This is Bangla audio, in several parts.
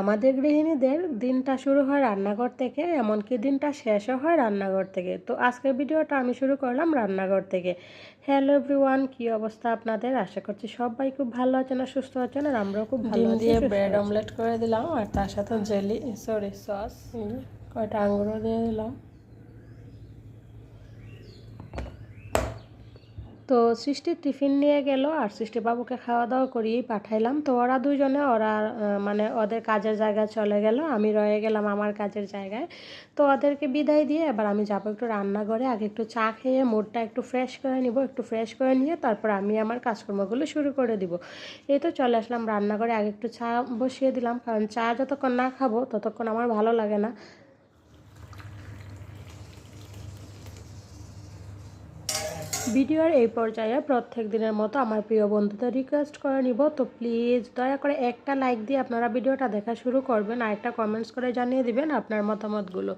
আমাদের গৃহিণীদের দিনটা শুরু হয় রান্নাঘর থেকে এমনকি দিনটা শেষও হয় রান্নাঘর থেকে। তো আজকের ভিডিওটা আমি শুরু করলাম রান্নাঘর থেকে। হ্যালো এভরিওয়ান কি অবস্থা আপনাদের? আশা করছি সবাই খুব ভালো আছে না সুস্থ আছে না আমরাও খুব ভালো দিয়ে ব্রেড অমলেট করে দিলাম আর তার সাথে জেলি সরি সস কয়টা আঙ্গুরও দিয়ে দিলাম। তো সৃষ্টির টিফিন নিয়ে গেল আর সৃষ্টি বাবুকে খাওয়া দাওয়া করিয়েই পাঠাইলাম। তো ওরা দুজনে, ওরা মানে ওদের কাজের জায়গায় চলে গেল। আমি রয়ে গেলাম আমার কাজের জায়গায়। তো ওদেরকে বিদায় দিয়ে এবার আমি যাব একটু রান্নাঘরে। আগে একটু চা খেয়ে মুডটা একটু ফ্রেশ করে নিব, একটু ফ্রেশ করে নিয়ে তারপর আমি আমার কাজকর্মগুলো শুরু করে দিব। এই তো চলে আসলাম রান্নাঘরে। আগে একটু চা বসিয়ে দিলাম। কারণ চা যতক্ষণ না খাব ততক্ষণ আমার ভালো লাগে না। ভিডিওর এই পর্যায়ে প্রত্যেক দিনের মতো আমার প্রিয় বন্ধুদের রিকোয়েস্ট করে নিব। তো প্লিজ দয়া করে একটা লাইক দিয়ে আপনারা ভিডিওটা দেখা শুরু করবেন আর একটা কমেন্টস করে জানিয়ে দিবেন আপনার মতামতগুলো।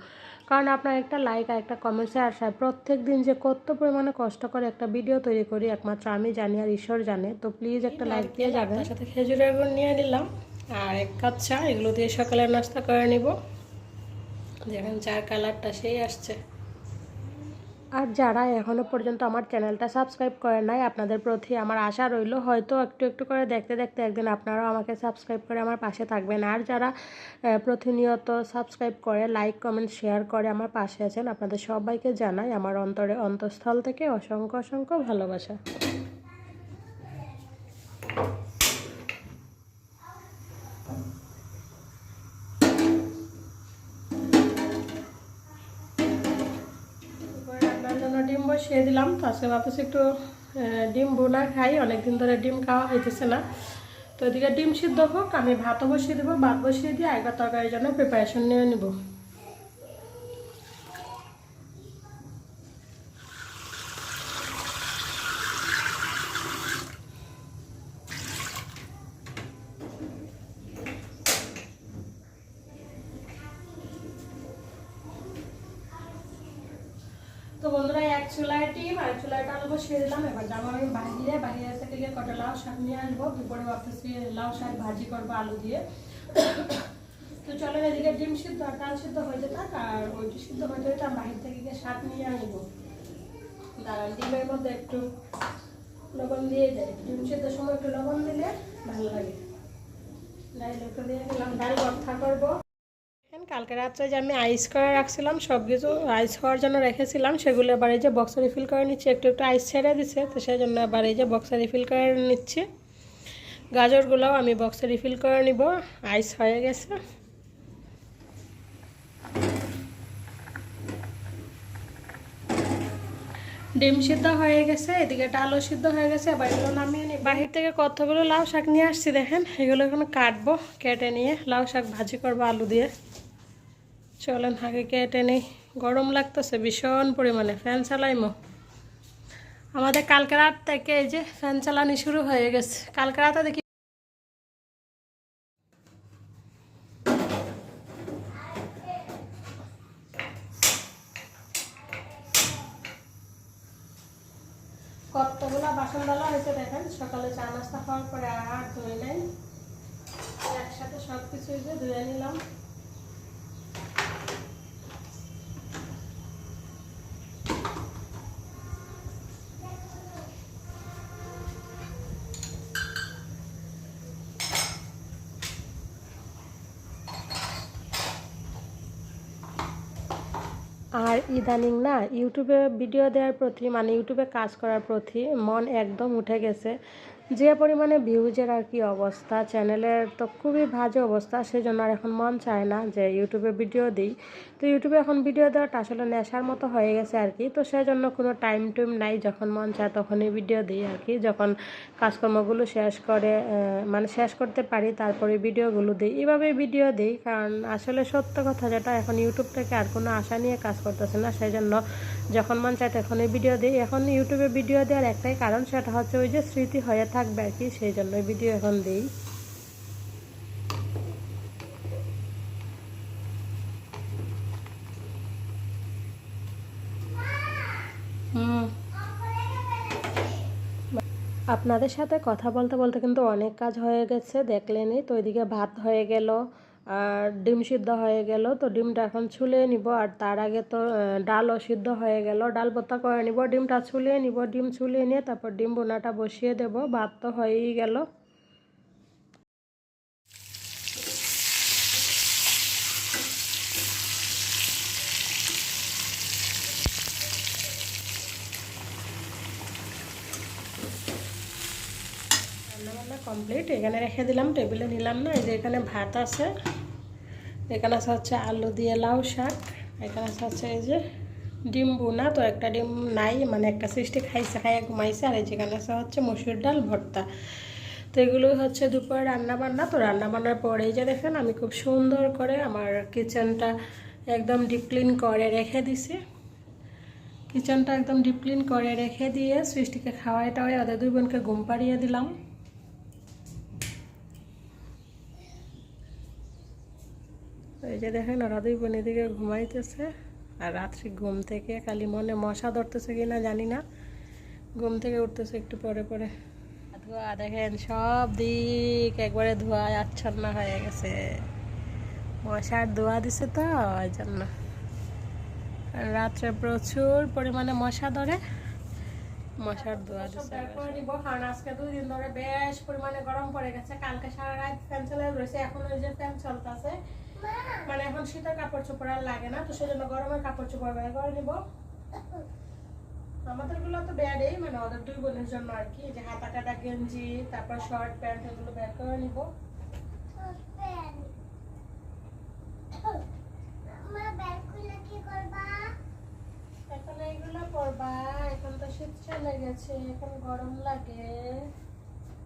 কারণ আপনার একটা লাইক আর একটা কমেন্টসে আসায় প্রত্যেক দিন যে কত পরিমাণে কষ্ট করে একটা ভিডিও তৈরি করি একমাত্র আমি জানি আর ঈশ্বর জানে। তো প্লিজ একটা লাইক দিয়ে যাবেন। সাথে খেজুরের গুড় নিয়ে নিলাম। আর এক কাপ চা এগুলো দিয়ে সকালের নাস্তা করে নিব। দেখেন চার কালারটা সেই আসছে। আর যারা এখনও পর্যন্ত আমার চ্যানেলটা সাবস্ক্রাইব করে নাই, আপনাদের প্রতি আমার আশা রইল, হয়তো একটু একটু করে দেখতে দেখতে একদিন আপনারাও আমাকে সাবস্ক্রাইব করে আমার পাশে থাকবেন। আর যারা প্রতিনিয়ত সাবস্ক্রাইব করে, লাইক, কমেন্ট, শেয়ার করে আমার পাশে আছেন, আপনাদের সবাইকে জানাই আমার অন্তরে অন্তঃস্থল থেকে অসংখ্য অসংখ্য ভালোবাসা। বসিয়ে দিলাম। তো আজকে ভাবতেছি একটু ডিম বোনা খাই। অনেকদিন ধরে ডিম খাওয়া হইতেছে না। তো এদিকে ডিম সিদ্ধ হোক, আমি ভাতও বসিয়ে দেবো, ভাত বসিয়ে দিয়ে একবার তরকারির জন্য প্রিপারেশন নিয়ে নিব। তো বন্ধুরা চুলায় ডিম আর চুলায় ডাল দিলাম। এবার যাব আমি বাহিরে বাহিরে থেকে কটা লাউ শাক নিয়ে আসব। দুপুরে ভাবতেছি লাউ শাক ভাজি করব আলু দিয়ে। তো চলো এদিকে ডিম সিদ্ধ আর ডাল সিদ্ধ হইতে থাক আর ওইটি সিদ্ধ হইতে হইতে বাহির থেকে গিয়ে শাক নিয়ে আসব। দাঁড়ান, ডিমের মধ্যে একটু লবণ দিয়ে দেয় ডিম সিদ্ধর সময় একটু লবণ দিলে ভালো লাগে। ডাল একটু দিয়ে দিলাম করব। কালকে রাত্রে যে আমি আইস করে রাখছিলাম সব কিছু আইস হওয়ার জন্য রেখেছিলাম, সেগুলো এবার এই যে বক্সে রিফিল করে নিচ্ছি, একটু একটু আইস ছেড়ে দিছে, তো সেই জন্য এবার এই যে বক্সে রিফিল করে নিচ্ছি। গাজরগুলোও আমি বক্সে রিফিল করে নিব আইস হয়ে গেছে। ডিম সিদ্ধ হয়ে গেছে, এদিকে আলু সিদ্ধ হয়ে গেছে, এবার এগুলো নামিয়ে নিই বাহির থেকে কতগুলো লাউ শাক নিয়ে আসছি দেখেন, এগুলো এখন কাটবো, কেটে নিয়ে লাউ শাক ভাজি করব আলু দিয়ে। চলেন আগে কেটে নেই। গরম লাগতেছে, ভীষণ পরিমাণে। ফ্যান চালাইমো। আমাদের কালকে রাত থেকে এই যে ফ্যান চালানি শুরু হয়ে গেছে। কালকে রাতে দেখি কতগুলো বাসন ডালা হয়েছে দেখেন? সকালে চা নাস্তা খাওয়ার পরে আর ধুয়ে নেই। একসাথে সব কিছু যে ধুয়ে নিলাম। আর ইদানিং না ইউটিউবে ভিডিও দেওয়ার প্রতি মানে ইউটিউবে কাজ করার প্রতি মন একদম উঠে গেছে। যে পরিমাণে ভিউজের আর কি অবস্থা, চ্যানেলের তো খুবই বাজে অবস্থা সেই জন্য আর এখন মন চায় না যে ইউটিউবে ভিডিও দিই। তো ইউটিউবে এখন ভিডিও দেওয়াটা আসলে নেশার মতো হয়ে গেছে আর কি। তো সেই জন্য কোনো টাইম টুইম নাই, যখন মন চায় তখনই ভিডিও দিই আর কি। যখন কাজকর্মগুলো শেষ করে মানে শেষ করতে পারি, তারপরে ভিডিওগুলো দিই। এভাবেই ভিডিও দিই, কারণ আসলে সত্য কথা যেটা, এখন ইউটিউব থেকে আর কোনো আশা নিয়ে কাজ করতেছে না সেই জন্য যখন মন চায় তখনই ভিডিও দিই। এখন ইউটিউবে ভিডিও দেওয়ার একটাই কারণ, সেটা হচ্ছে ওই যে স্মৃতি হয়ে থাকবে আর কি, সেই জন্যই ভিডিও এখন দিই। আপনাদের সাথে কথা বলতে বলতে কিন্তু অনেক কাজ হয়ে গেছে, দেখলেনই তো, ওইদিকে ভাত হয়ে গেল। আর ডিম সিদ্ধ হয়ে গেল, তো ডিমটা এখন ছুলে নিব। আর তার আগে তো ডালও সিদ্ধ হয়ে গেল। ডাল ভর্তা করে নিব, ডিমটা ছুলে নিব। ডিম ছুলে নিয়ে তারপর ডিম বোনাটা বসিয়ে দেব। ভাত তো হয়েই গেল। রান্নাবান্না কমপ্লিট এখানে রেখে দিলাম টেবিলে নিলাম না। এই যে এখানে ভাত আছে। এখানে আছে হচ্ছে আলু দিয়ে লাউ শাক। এখানে আছে হচ্ছে এই যে ডিম বোনা তো একটা ডিম নাই মানে একটা সৃষ্টি খাইছে, খাইয়া ঘুমাইছে। আর এই যেখানে আছে হচ্ছে মসুর ডাল ভর্তা। তো এগুলো হচ্ছে দুপুরে রান্না বান্না। তো রান্না বান্নার পরে এই যে দেখেন, আমি খুব সুন্দর করে আমার কিচেনটা একদম ডিপ ক্লিন করে রেখে দিছি। কিচেনটা একদম ডিপ ক্লিন করে রেখে দিয়ে সৃষ্টিকে খাওয়াই টাওয়াই ওদের দুই বোনকে ঘুম পাড়িয়ে দিলাম। এই যে দেখেন, ওরা দুই বোন এদিকে ঘুমাইতেছে। আর রাত্রি ঘুম থেকে খালি মনে মশা ধরতেছে কিনা জানি না। ঘুম থেকে উঠতেছে একটু পরে পরে। ধোয়া দেখেন, সব দিক একবারে ধোঁয়ায় আচ্ছন্ন হয়ে গেছে। মশার ধোয়া দিছে তো ওই জন্য। রাত্রে প্রচুর পরিমাণে মশা ধরে। মশার ধোয়া দিছে আজকে দুই দিন ধরে বেশ পরিমাণে গরম পড়ে গেছে। কালকে সারা রাত ফ্যান চালিয়ে রয়েছে, এখন ওই যে ফ্যান চলতেছে। মানে এখন শীতের কাপড় চোপড় আর লাগে না তো সেজন্য গরমের কাপড় চোপড় বের করে নিব। আমাদেরগুলো তো ব্যাডেই মানে ওদের দুই বোনের জন্য আর কি যে হাতা কাটা গেঞ্জি তারপর শর্ট প্যান্ট এগুলো বের করে নিব। এখন এইগুলো পরবা এখন তো শীত চলে গেছে এখন গরম লাগে।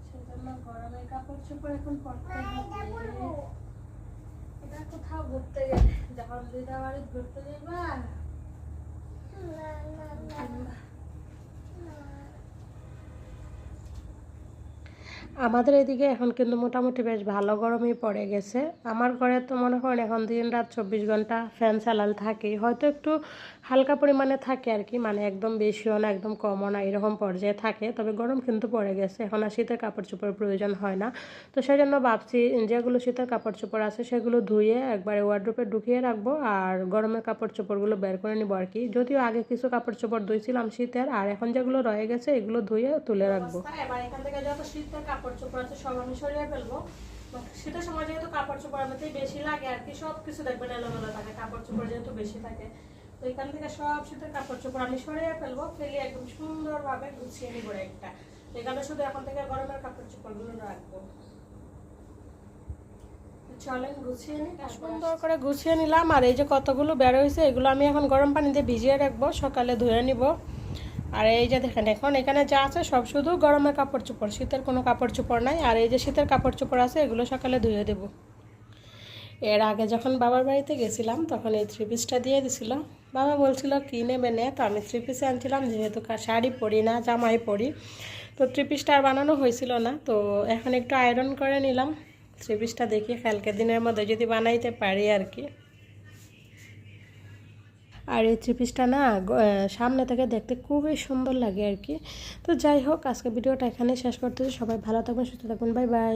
সেজন্য গরমের কাপড় চোপড় এখন পরতে হবে। কোথাও ঘুরতে গেলে যখন দিদা বাড়ি ঘুরতে যাবা আমাদের এদিকে এখন কিন্তু মোটামুটি বেশ ভালো গরমই পড়ে গেছে। আমার ঘরে তো মনে করেন এখন দিন রাত চব্বিশ ঘণ্টা ফ্যান চালাল থাকেই। হয়তো একটু হালকা পরিমাণে থাকে আর কি মানে একদম বেশিও না, একদম কমও না, এরকম পর্যায়ে থাকে। তবে গরম কিন্তু পড়ে গেছে, এখন আর শীতের কাপড় চোপড়ের প্রয়োজন হয় না। তো সেই জন্য ভাবছি যেগুলো শীতের কাপড় চোপড় আছে সেগুলো ধুয়ে একবারে ওয়ার্ড্রোপে ঢুকিয়ে রাখব আর গরমের কাপড় চোপড়গুলো বের করে নিবো আর কি। যদিও আগে কিছু কাপড় চোপড় ধুইছিলাম শীতের, আর এখন যেগুলো রয়ে গেছে এগুলো ধুয়ে তুলে রাখব। এখান থেকে শীতের কাপড় চোপড় আছে, সব আমি সরিয়ে ফেলব। শীতের সময় যেহেতু কাপড় চোপড় আমাদের বেশি লাগে আর কি, সব কিছু দেখবেন এলোমেলো থাকে, কাপড় চোপড় যেহেতু বেশি থাকে। তো এখান থেকে সব শীতের কাপড় চোপড় আমি সরিয়ে ফেলব, ফেলে একদম সুন্দরভাবে গুছিয়ে নিবো একটা এখানে শুধু এখন থেকে গরমের কাপড় চোপড়গুলো রাখব। সুন্দর করে গুছিয়ে নিলাম। আর এই যে কতগুলো বের হয়েছে, এগুলো আমি এখন গরম পানিতে ভিজিয়ে রাখব, সকালে ধুয়ে নিব। আর এই যে দেখেন, এখন এখানে যা আছে সব শুধু গরমের কাপড় চোপড়, শীতের কোনো কাপড় চোপড় নাই। আর এই যে শীতের কাপড় চোপড় আছে, এগুলো সকালে ধুয়ে দেবো। এর আগে যখন বাবার বাড়িতে গেছিলাম, তখন এই থ্রি পিসটা দিয়ে দিছিল। বাবা বলছিল কী নেবে নে। তো আমি থ্রি পিসে আনছিলাম, যেহেতু শাড়ি পরি না, জামাই পরি। তো থ্রি পিসটা আর বানানো হয়েছিল না। তো এখন একটু আয়রন করে নিলাম। থ্রি পিসটা দেখি, কালকে দিনের মধ্যে যদি বানাইতে পারি আর কি। আর এই থ্রি পিসটা না সামনে থেকে দেখতে খুবই সুন্দর লাগে আর কি। তো যাই হোক আজকে ভিডিওটা এখানে শেষ করতেছি। সবাই ভালো থাকবেন, সুস্থ থাকবেন। Bye bye.